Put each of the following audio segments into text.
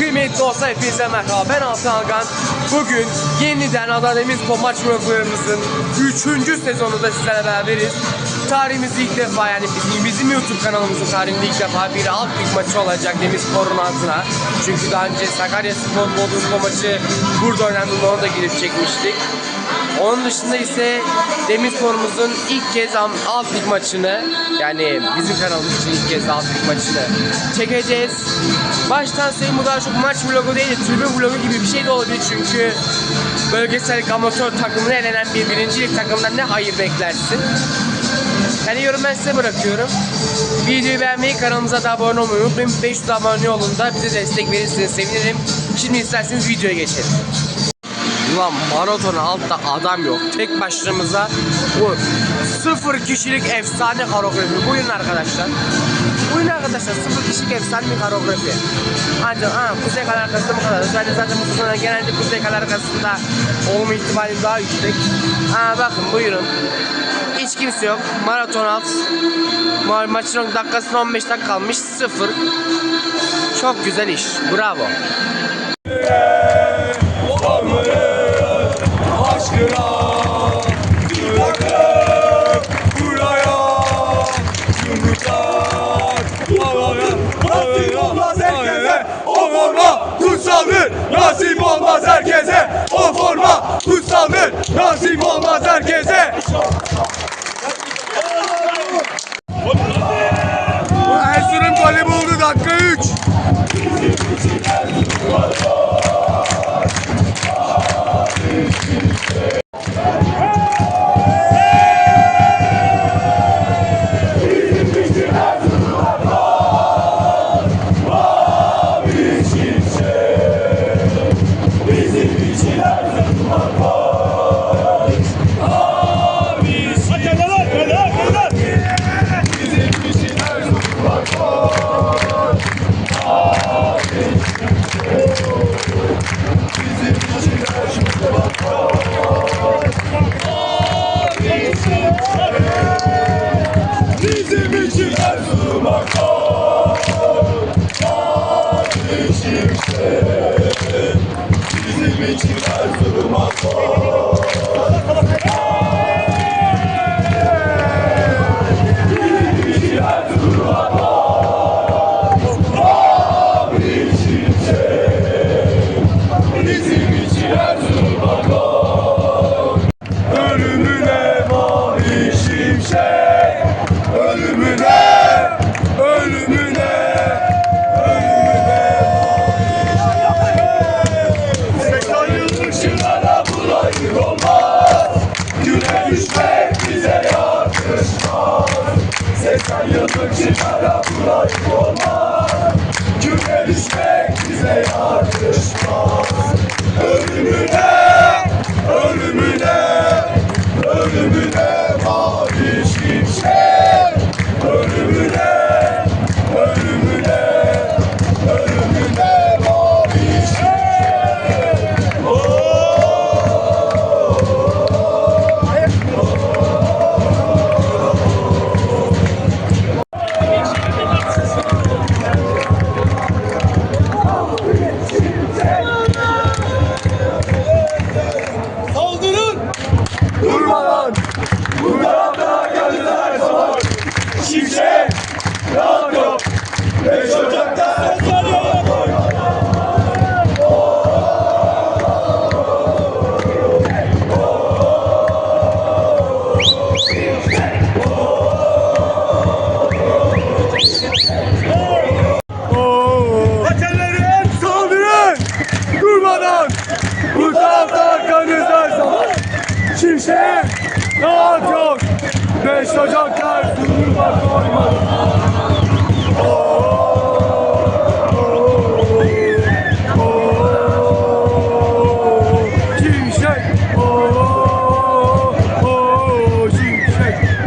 Kıymetli dostlar hepinize merhaba. Ben Altan Algan. Bugün yeniden Adana Demirspor maç programımızın 3. sezonunda sizlerle beraberiz. Tarihimizde ilk defa yani bizim, bizim YouTube kanalımızın tarihinde ilk defa bir alt lig maçı olacak Demirspor'un altına. Çünkü daha önce Sakarya Spor Bodrum maçı burada oynandığında onu da girip çekmiştik onun dışında ise Demirspor'umuzun ilk kez alt lig maçını yani bizim kanalımız için ilk kez alt lig maçını çekeceğiz. Baştan sayayım bu daha çok maç vlogu değil de tribün vlogu gibi bir şey de olabilir çünkü bölgesel amatör takımına elenen bir birinci lig takımından ne hayır beklersin. Yani yorum ben size bırakıyorum. Videoyu beğenmeyi, kanalımıza da abone olmayı unutmayın. 500 abone olun da bize destek verirseniz sevinirim. Şimdi isterseniz videoya geçelim. Ulan maraton altta adam yok. Tek başımıza bu sıfır kişilik efsane koreografi. Buyurun arkadaşlar. Buyurun arkadaşlar sıfır kişilik efsane bir koreografi. Ancak ha, Kuzey Kale arkasında bu kadar. Zaten zaten bu sezonda genelde Kuzey Kale arkasında olma ihtimali daha yüksek. Ha bakın buyurun. Hiç kimse yok. Maraton alt. Ma maçın dakikasına 15 dakika kalmış. Sıfır. Çok güzel iş. Bravo. Aşkına Bırakıp Bizim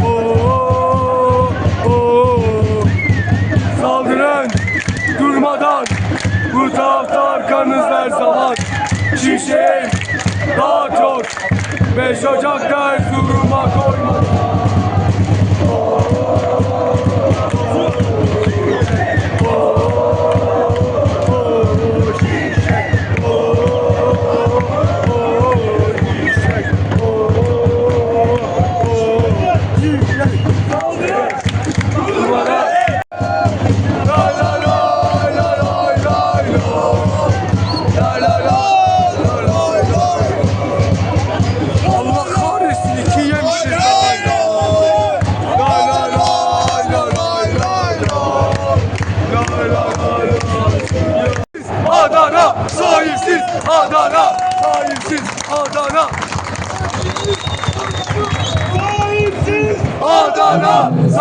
Oo, oo. Saldırın! Durmadan! Bu tarafta arkanızda her zaman! Şimşek! Daha çok! Beş Ocak'ta Erzurum'a koymadan!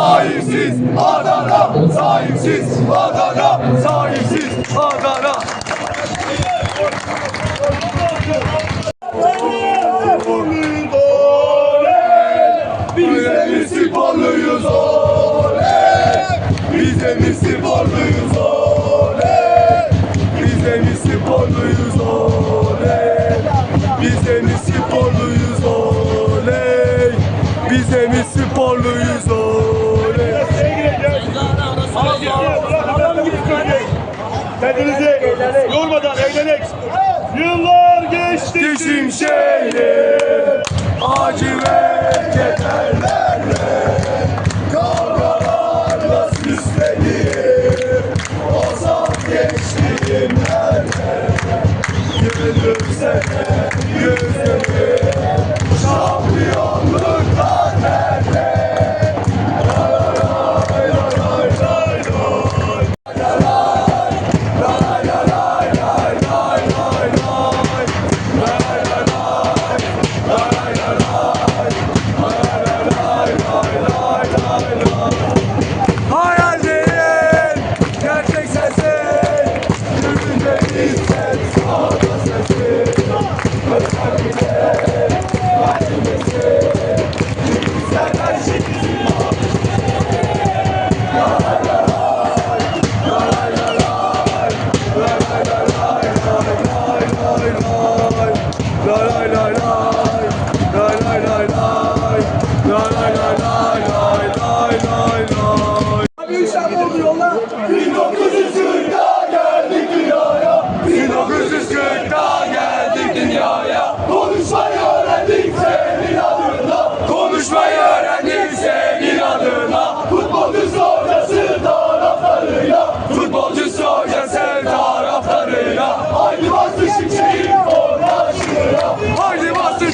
Sahipsiz Adana, sahipsiz Adana, sahipsiz Adana. Biz de mi sporluyuz oley? Biz de mi sporluyuz oley? Biz de mi sporluyuz oley? Biz de mi sporluyuz oley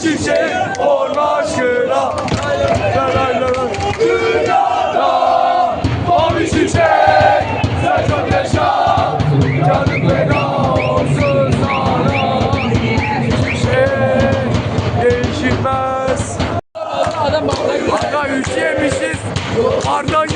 Şimşeğin forma aşkına. Dünyada Mavi şimşek Sen çok yaşa. Canım feda olsun sana. Şey değişilmez. Arda üşüyemişiz Arda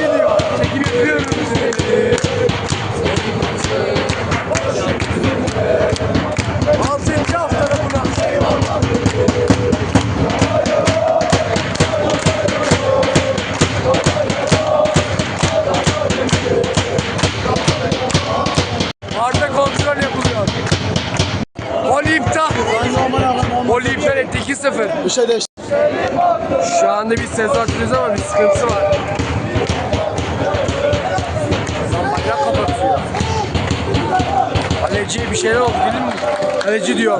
2-0. Bir şey değişti. Şu anda bir sezon açıyoruz ama bir sıkıntısı var. Zambayla kapatıyor. Kaleciye bir şeyler oldu değil mi? Kaleci diyor.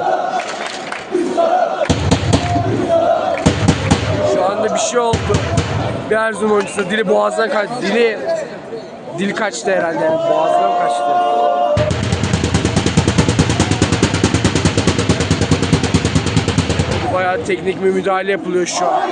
Şu anda bir şey oldu. Bir Erzurum oyuncusu dili boğazdan kaçtı. Dili dil kaçtı herhalde. Boğazdan kaçtı. Bayağı teknik bir müdahale yapılıyor şu an.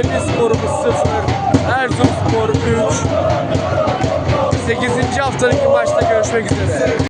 Adana Demirspor'umuz 0, Erzurumspor 3. 8. haftadaki maçta görüşmek üzere.